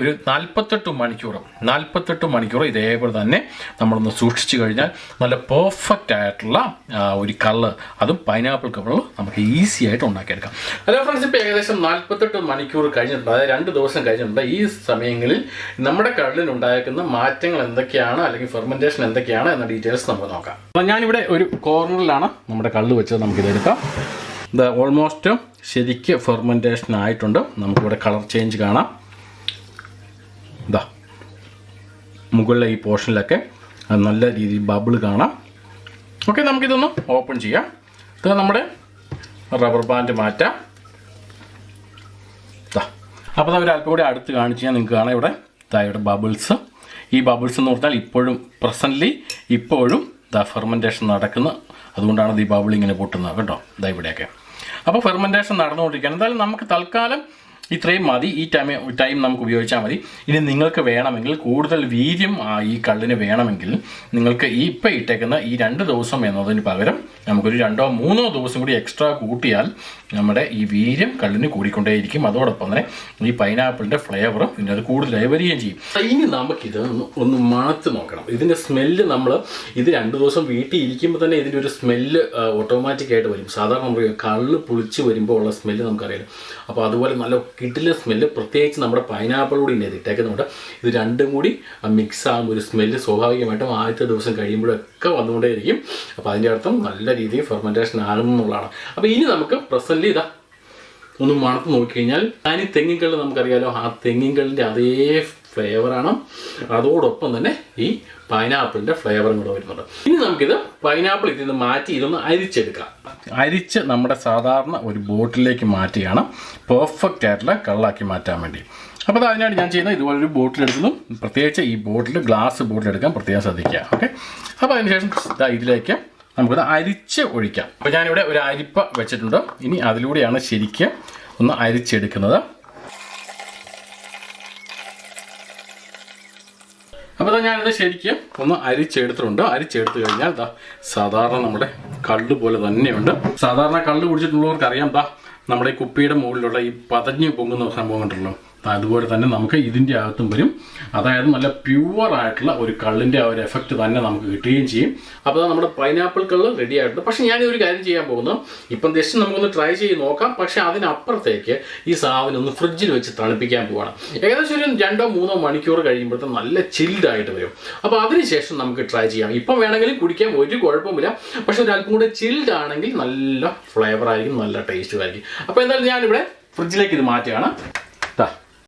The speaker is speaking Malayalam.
ഒരു നാൽപ്പത്തെട്ട് മണിക്കൂർ നാൽപ്പത്തെട്ട് മണിക്കൂർ ഇതേപോലെ തന്നെ നമ്മളൊന്ന് സൂക്ഷിച്ചു കഴിഞ്ഞാൽ നല്ല പെർഫെക്റ്റ് ആയിട്ടുള്ള ഒരു കള്ള് അതും പൈനാപ്പിൾ കള്ള് നമുക്ക് ഈസി ആയിട്ട് ഉണ്ടാക്കിയെടുക്കാം. ഹലോ ഫ്രണ്ട്സ് ഇപ്പോൾ ഏകദേശം നാൽപ്പത്തെട്ട് മണിക്കൂർ കഴിഞ്ഞിട്ടുണ്ട്. അതായത് രണ്ട് ദിവസം കഴിഞ്ഞിട്ടുണ്ട്. ഈ സമയങ്ങളിൽ നമ്മുടെ കള്ളിനുണ്ടായിരിക്കുന്ന മാറ്റങ്ങൾ എന്തൊക്കെയാണ് അല്ലെങ്കിൽ ഫെർമെന്റേഷൻ എന്തൊക്കെയാണ് എന്ന ഡീറ്റെയിൽസ് നമുക്ക് നോക്കാം. അപ്പോൾ ഞാനിവിടെ ഒരു കോർണറിലാണ് നമ്മുടെ കള്ള് വെച്ചത് നമുക്കിതെടുക്കാം ഇത് ഓൾമോസ്റ്റ് ശരിക്ക് ഫെർമെന്റേഷൻ ആയിട്ടുണ്ട്. നമുക്കിവിടെ കളർ ചേഞ്ച് കാണാം. ഇതാ മുകളിലെ ഈ പോർഷനിലൊക്കെ നല്ല രീതിയിൽ ബബിൾ കാണാം. ഓക്കെ നമുക്കിതൊന്ന് ഓപ്പൺ ചെയ്യാം. ഇത് നമ്മുടെ റബ്ബർ ബാൻഡ് മാറ്റാം. അപ്പോൾ അവർ അല്പം കൂടി അടുത്ത് കാണിച്ച് ഞാൻ നിങ്ങൾക്ക് കാണാം ഇവിടെ. ഇവിടെ ബബിൾസ് ഈ ബബിൾസ് എന്ന് പറഞ്ഞാൽ ഇപ്പോഴും പ്രസന്റ്ലി ഇപ്പോഴും ദാ ഫെർമെന്റേഷൻ നടക്കുന്ന അതുകൊണ്ടാണ് ഈ ബബിൾ ഇങ്ങനെ പൊട്ടുന്നത് കേട്ടോ. ദാ ഇവിടെയൊക്കെ. അപ്പോൾ ഫെർമെന്റേഷൻ നടന്നുകൊണ്ടിരിക്കുകയാണ്. എന്തായാലും നമുക്ക് തൽക്കാലം ഇത്രയും മതി. ഈ ടൈം ടൈം നമുക്ക് ഉപയോഗിച്ചാൽ മതി. ഇനി നിങ്ങൾക്ക് വേണമെങ്കിൽ കൂടുതൽ വീര്യം ഈ കള്ളിന് വേണമെങ്കിൽ നിങ്ങൾക്ക് ഈ ഇപ്പം ഇട്ടേക്കുന്ന ഈ രണ്ട് ദിവസം എന്നതിന് പകരം നമുക്കൊരു രണ്ടോ മൂന്നോ ദിവസം കൂടി എക്സ്ട്രാ കൂട്ടിയാൽ നമ്മുടെ ഈ വീര്യം കള്ളിന് കൂടിക്കൊണ്ടേയിരിക്കും. അതോടൊപ്പം തന്നെ ഈ പൈനാപ്പിളിന്റെ ഫ്ലേവറും പിന്നെ അത് കൂടുതലായി വരികയും ചെയ്യും. ഇനി നമുക്കിത് ഒന്ന് മണത്ത് നോക്കണം. ഇതിന്റെ സ്മെല്ല് നമ്മൾ ഇത് രണ്ട് ദിവസം വീട്ടിൽ ഇരിക്കുമ്പോൾ തന്നെ ഇതിന്റെ ഒരു സ്മെല്ല് ഓട്ടോമാറ്റിക്കായിട്ട് വരും. സാധാരണ നമുക്ക് കള്ള് പുളിച്ച് വരുമ്പോൾ ഉള്ള സ്മെല്ല് നമുക്കറിയാം അപ്പോൾ അതുപോലെ നല്ല കിട്ടില്ല സ്മെല്ല് പ്രത്യേകിച്ച് നമ്മുടെ പൈനാപ്പിൾ കൂടി ഇല്ലേ ഇട്ടേക്കുന്നുണ്ട് ഇത് രണ്ടും കൂടി മിക്സ് ആകുമ്പോൾ ഒരു സ്മെല്ല് സ്വാഭാവികമായിട്ടും ആദ്യത്തെ ദിവസം കഴിയുമ്പോഴൊക്കെ വന്നുകൊണ്ടേയിരിക്കും. അപ്പോൾ അതിന്റെ അർത്ഥം നല്ല രീതിയിൽ ഫെർമെന്റേഷൻ ആകുമെന്നുള്ളതാണ് അപ്പോൾ ഇനി നമുക്ക് പ്രസന്റ് ഇതാ ഒന്ന് മണത്ത് നോക്കിക്കഴിഞ്ഞാൽ തനി ഈ തെങ്ങിൻകള്ള് നമുക്കറിയാലോ. ആ തെങ്ങിൻകള്ളിന്റെ അതേ ഫ്ലേവറാണ് അതോടൊപ്പം തന്നെ ഈ പൈനാപ്പിളിന്റെ ഫ്ലേവറും കൂടെ വരുന്നുണ്ട്. ഇനി നമുക്കിത് പൈനാപ്പിൾ ഇതിൽ നിന്ന് മാറ്റി ഇതൊന്ന് അരിച്ചെടുക്കാം. അരിച്ച് നമ്മുടെ സാധാരണ ഒരു ബോട്ടിലേക്ക് മാറ്റിയാണ് പെർഫെക്റ്റ് ആയിട്ടുള്ള കള്ളാക്കി മാറ്റാൻ വേണ്ടി. അപ്പോൾ അത് അതിനായിട്ട് ഞാൻ ചെയ്യുന്നത്. ഇതുപോലെ ഒരു ബോട്ടിൽ എടുക്കുന്നു. പ്രത്യേകിച്ച് ഈ ബോട്ടിൽ ഗ്ലാസ് ബോട്ടിൽ എടുക്കാൻ പ്രത്യേകം ശ്രദ്ധിക്കുക. ഓക്കെ അപ്പോൾ അതിനുശേഷം ഇതിലേക്ക് നമുക്കത് അരിച്ച് ഒഴിക്കാം. അപ്പോൾ ഞാനിവിടെ ഒരു അരിപ്പ വെച്ചിട്ടുണ്ട്. ഇനി അതിലൂടെയാണ് ശരിക്കും ഒന്ന് അരിച്ചെടുക്കുന്നത്. അപ്പോൾ ഞാനിത് ശരിക്കും ഒന്ന് അരിച്ചെടുത്തിട്ടുണ്ട്. അരിച്ചെടുത്ത് കഴിഞ്ഞാൽ ദാ സാധാരണ നമ്മുടെ കള്ള് പോലെ തന്നെയുണ്ട്. സാധാരണ കള്ള് കുടിച്ചിട്ടുള്ളവർക്ക് അറിയാം ദാ നമ്മുടെ കുപ്പിയുടെ മുകളിലുള്ള ഈ പതഞ്ഞ് പൊങ്ങുന്ന സംഭവം കണ്ടല്ലോ അതുപോലെ തന്നെ നമുക്ക് ഇതിന്റെ അകത്തും വരും. അതായത് നല്ല പ്യുവർ ആയിട്ടുള്ള ഒരു കള്ളിന്റെ ആ ഒരു എഫക്റ്റ് തന്നെ നമുക്ക് കിട്ടുകയും ചെയ്യും. അപ്പോൾ നമ്മുടെ പൈനാപ്പിൾ കള്ള് റെഡി ആയിട്ടുണ്ട്. പക്ഷേ ഒരു കാര്യം ചെയ്യാൻ പോകുന്നു. ഇപ്പം ജസ്റ്റ് നമുക്കൊന്ന് ട്രൈ ചെയ്ത് നോക്കാം. പക്ഷേ അതിനപ്പുറത്തേക്ക് ഈ സാധനം ഒന്ന് ഫ്രിഡ്ജിൽ വെച്ച് തണുപ്പിക്കാൻ പോവാണ്. ഏകദേശം ഒരു രണ്ടോ മൂന്നോ മണിക്കൂർ കഴിയുമ്പോഴത്തെ നല്ല ചിൽഡ് ആയിട്ട് വരും. അപ്പോൾ അതിനുശേഷം നമുക്ക് ട്രൈ ചെയ്യാം. ഇപ്പം വേണമെങ്കിലും കുടിക്കാൻ ഒരു കുഴപ്പമില്ല പക്ഷേ ഒരു അല്പം കൂടെ ചിൽഡ് ആണെങ്കിൽ നല്ല ഫ്ലേവർ ആയിരിക്കും നല്ല ടേസ്റ്റും ആയിരിക്കും. അപ്പോൾ എന്തായാലും ഞാനിവിടെ ഫ്രിഡ്ജിലേക്ക് ഇത് മാറ്റുകയാണ്.